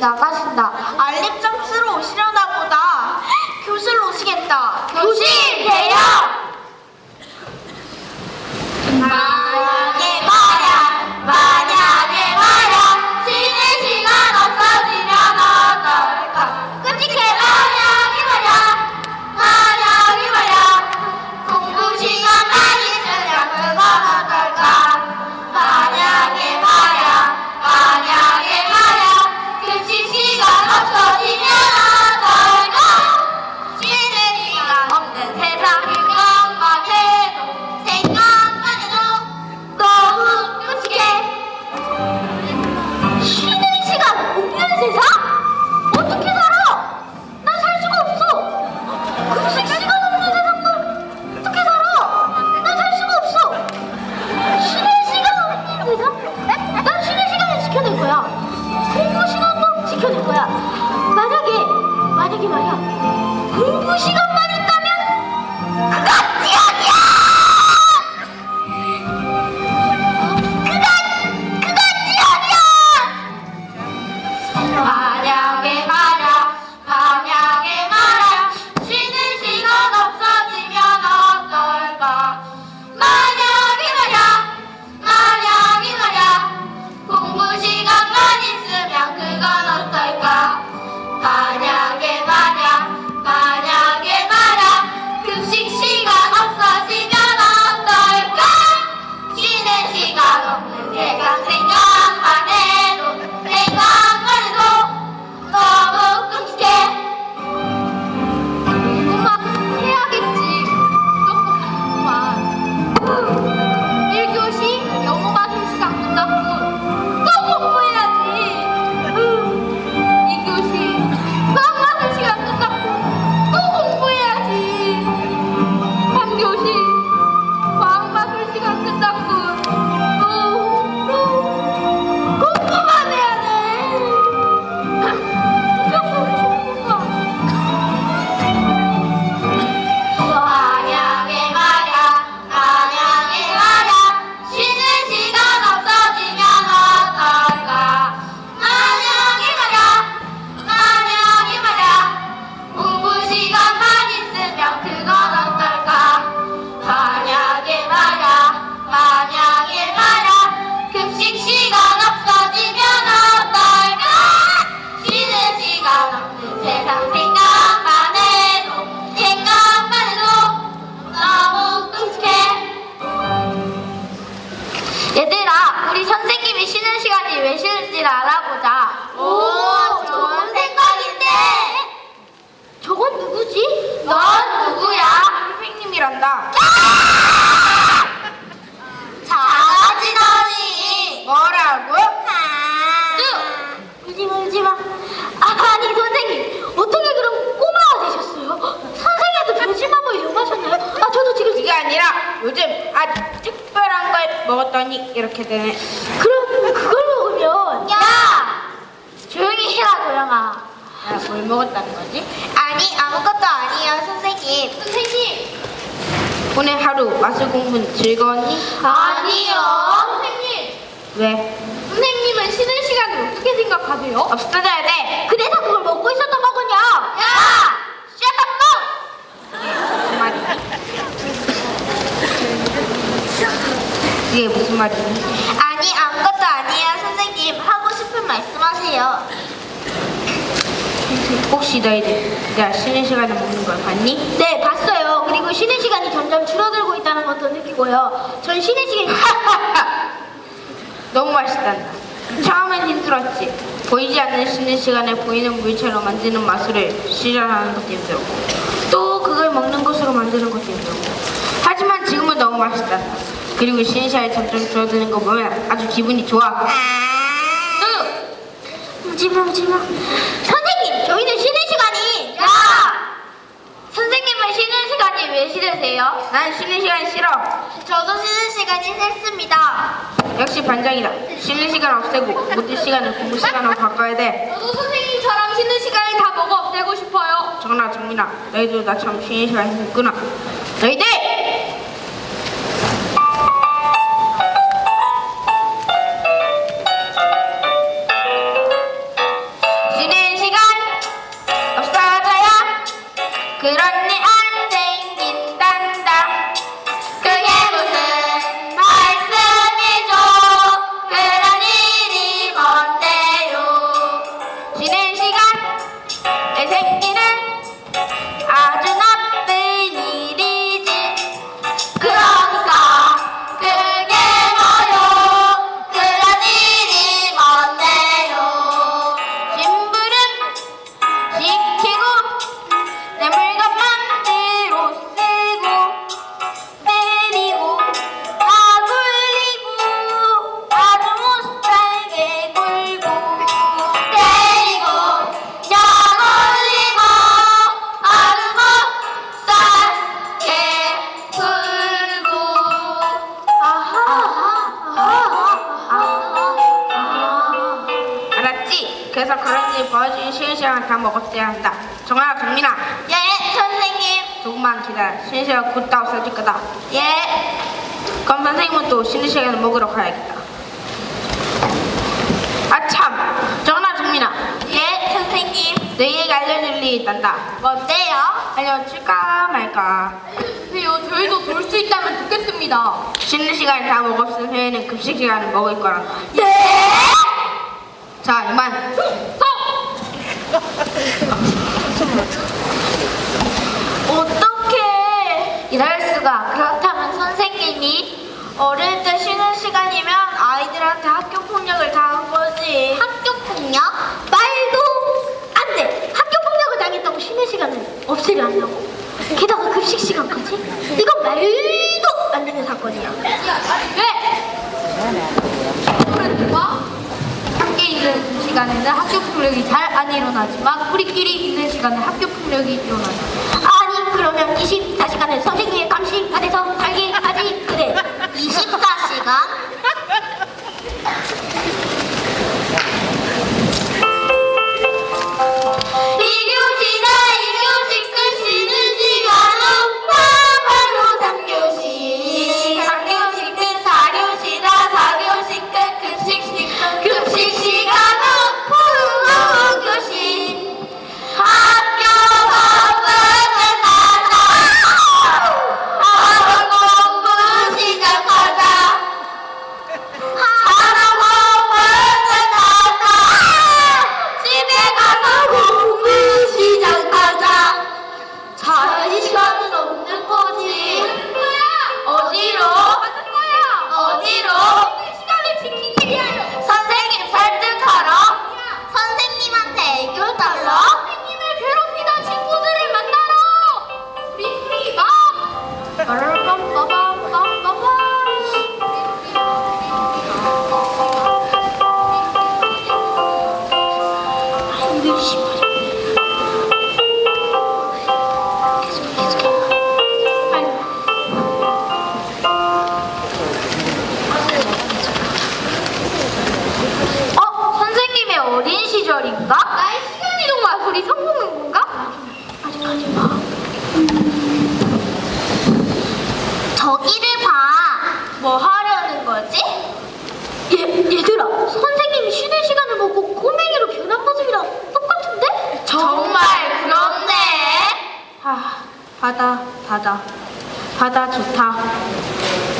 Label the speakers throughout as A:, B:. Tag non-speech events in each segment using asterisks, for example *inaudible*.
A: 나가신다.
B: 알림 좀 쓰러 오시려나 보다. 교실로 오시겠다.
A: 교실 대여! 엄마.
C: 이렇게 되네.
A: 그럼 그걸 먹으면
B: 야!
A: 조용히 해라 조영아.
C: 내가 뭘 먹었다는 거지?
B: 아니 아무것도 아니에요 선생님. 선생님.
C: 오늘 하루 마술 공부는 즐거웠니?
B: 아니요. 선생님.
C: 왜?
A: 선생님은 쉬는 시간을 어떻게 생각하세요?
C: 없어져야 돼.
A: 그래
C: 이게 무슨 말이니?
B: 아니 아무것도 아니야 선생님 하고 싶은 말씀하세요.
C: 혹시 너희들 내가 쉬는 시간에 먹는 걸 봤니?
A: 네 봤어요. 그리고 쉬는 시간이 점점 줄어들고 있다는 것도 느끼고요. 전 쉬는 시간이 *laughs*
C: 너무 맛있단다. 처음엔 힘들었지. 보이지 않는 쉬는 시간에 보이는 물체로 만드는 마술을 실현하는 것도 힘들었고 또 그걸 먹는 것으로 만드는 것도 힘들었고. 하지만 지금은 너무 맛있다. 그리고 신샤이 점점 줄어드는 거 보면 아주 기분이 좋아.
B: 아.
A: 무지마 무지마. 선생님, 저희는 쉬는 시간이.
B: 야!
A: 선생님은 쉬는 시간이 왜 싫으세요?
C: 난 쉬는 시간 싫어.
A: 저도 쉬는 시간이 싫습니다.
C: 역시 반장이다. 쉬는 시간 없애고 못뛸 시간은 공부 시간으로 바꿔야 돼.
A: 저도 선생님처럼 쉬는 시간을 다 먹어 없애고 싶어요.
C: 정나 정민아, 너희도 나처럼 쉬는 시간 좀 끊어. 너희들! 다 먹었어야 한다. 정아 정민아
A: 예 선생님
C: 조금만 기다려. 쉬는 시간 곧다 없어질 거다.
A: 예
C: 그럼 선생님은 또 쉬는 시간에 먹으러 가야겠다. 아 참! 정아 정민아
A: 예, 선생님
C: 너희에게 알려줄 일이 있단다.
A: 뭔데요?
C: 알려줄까 말까?
A: 알려주세요 저희도 돌수 있다면 좋겠습니다
C: 쉬는 시간 다 먹었을 후에는 급식 시간을 먹을 거란다.
A: 예?
C: 자 이만.
A: 어떡해 이럴 수가 그렇다면 선생님이 어릴 때 쉬는 시간이면 아이들한테 학교 폭력을 당한 거지
D: 학교 폭력? 말도 안 돼. 학교 폭력을 당했다고 쉬는 시간을 없애려 한다고? 게다가 급식 시간까지? 이건 말도 안 되는 사건이야.
A: 함께 있는 시간에는 학교 폭력이 잘 안 일어나지만 우리끼리 있는 시간에 학교 폭력이 일어나요
D: 아니 그러면 24시간을 선생님의 감시 안에서 살게 하지? 그래
A: 24시간? 바다 바다 바다 좋다.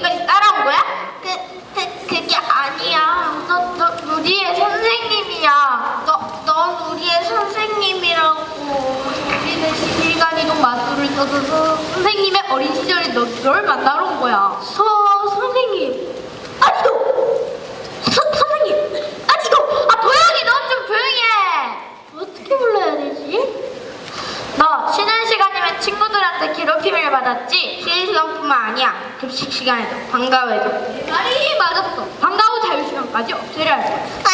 A: 여기까지 따라온 거야? 그, 그, 그게 아니야. 너, 너 우리의 선생님이야. 너, 넌 우리의 선생님이라고. 우리는 11간 이동
D: 마술을 써서
C: 선생님의 어린 시절에 너, 널 만나러 온 거야.
B: 서, 선생님. 아니도! 서, 선생님! 아니도! 아, 도영이 넌 좀 조용히 해! 어떻게 불러야 되지? 나 쉬는 시간 친구들한테 괴롭힘을 받았지?
C: 쉬는 시간뿐만 아니야. 급식 시간에도 방과후에도 내 말이 맞았어. 방과후 자유 시간까지 없애려 할 거야.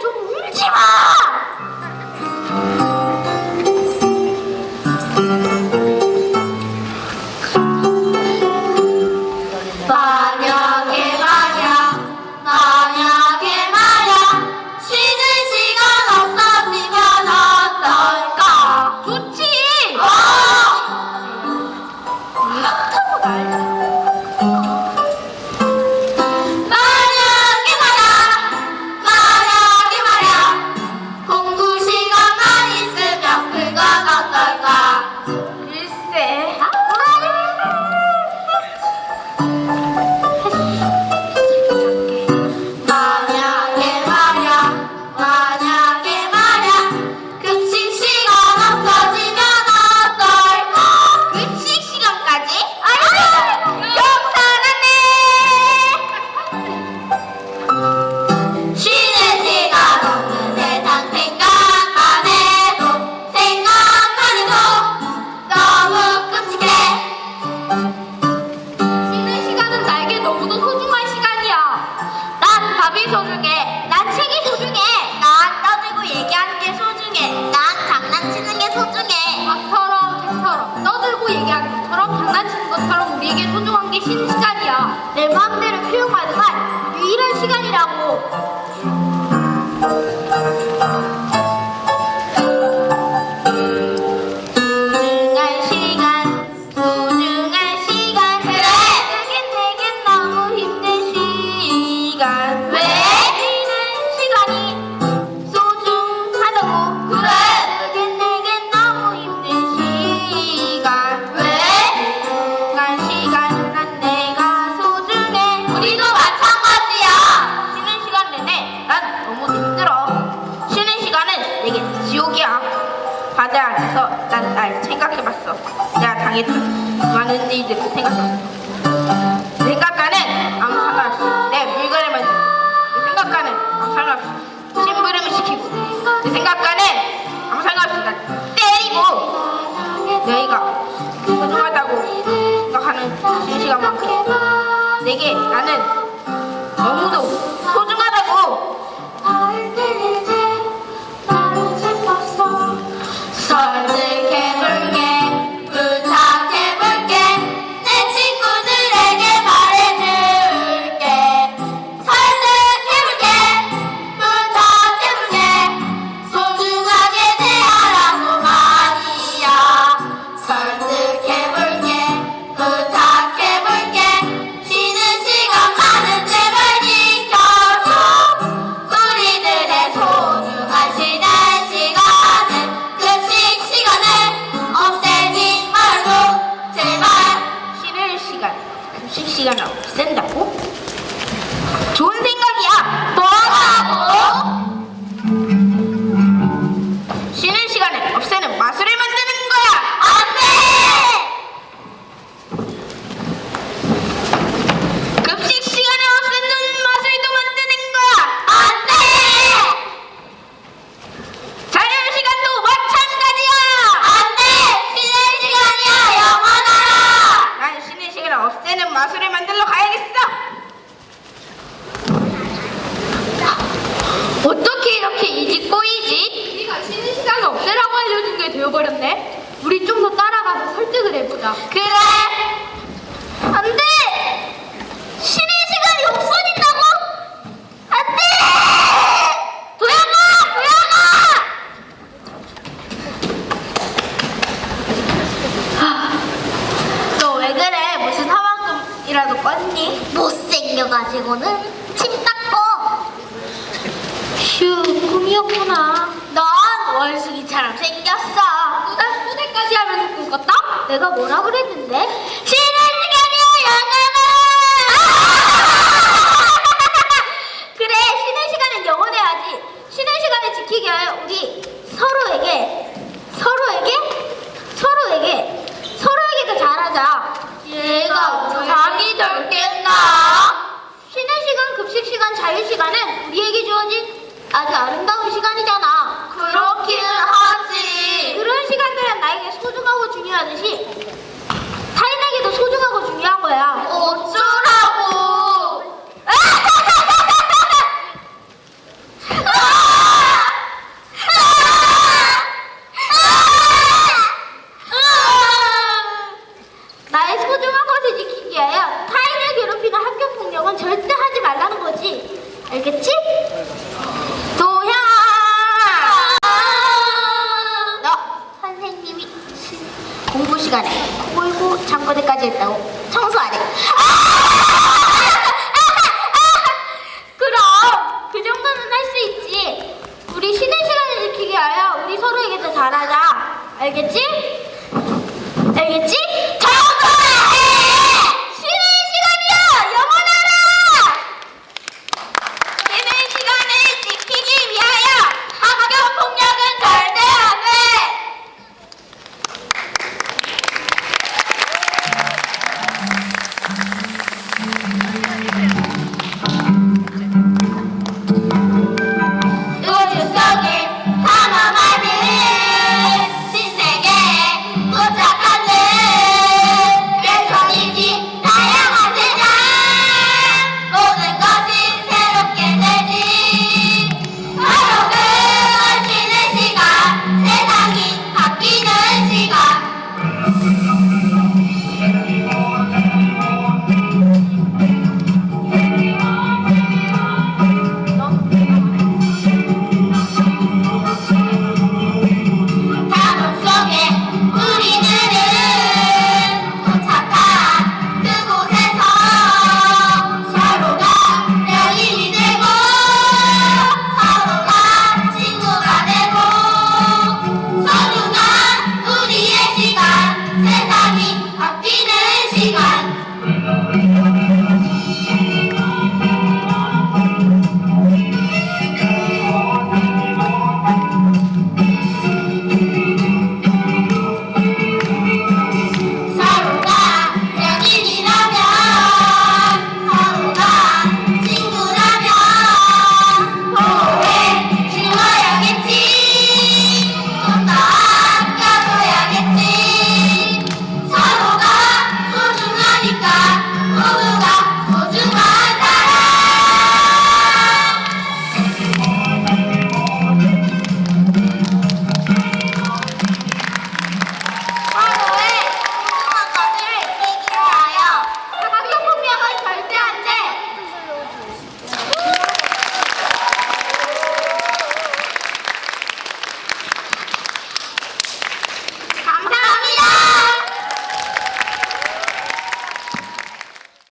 B: 좀 울지 마!
C: 생각과는 아무 상관없이 내 물건을 내 생각과는 아무 상관없이 심부름을 시키고. 아무 상관없이 날 때리고. 너희가 소중하다고 생각하는 쉬는 시간만큼 내게 나는 너무도 소중
B: 마시고는 침 닦고. 휴, 꿈이었구나. 넌 원숭이처럼 생겼어. 또다시 꾸닥까지 하면서 꿈꿨다? 내가 뭐라 그랬는데? 싫은 시간이야, 영원아! *laughs* 그래, 쉬는 시간엔 영원해야지. 쉬는 시간을 지키기 위해 우리 서로에게, 서로에게, 서로에게,
D: 서로에게 더 잘하자. 얘가 잠이 덜
A: 깼나? 쉬는
D: 시간 급식 근무 시간에 몰고 잠꼬대까지 했다고 청소 안 해. 그럼 그 정도는
A: 할 수 있지.
D: 우리 쉬는 시간을 지키기 위하여 우리 서로에게도 잘하자. 알겠지?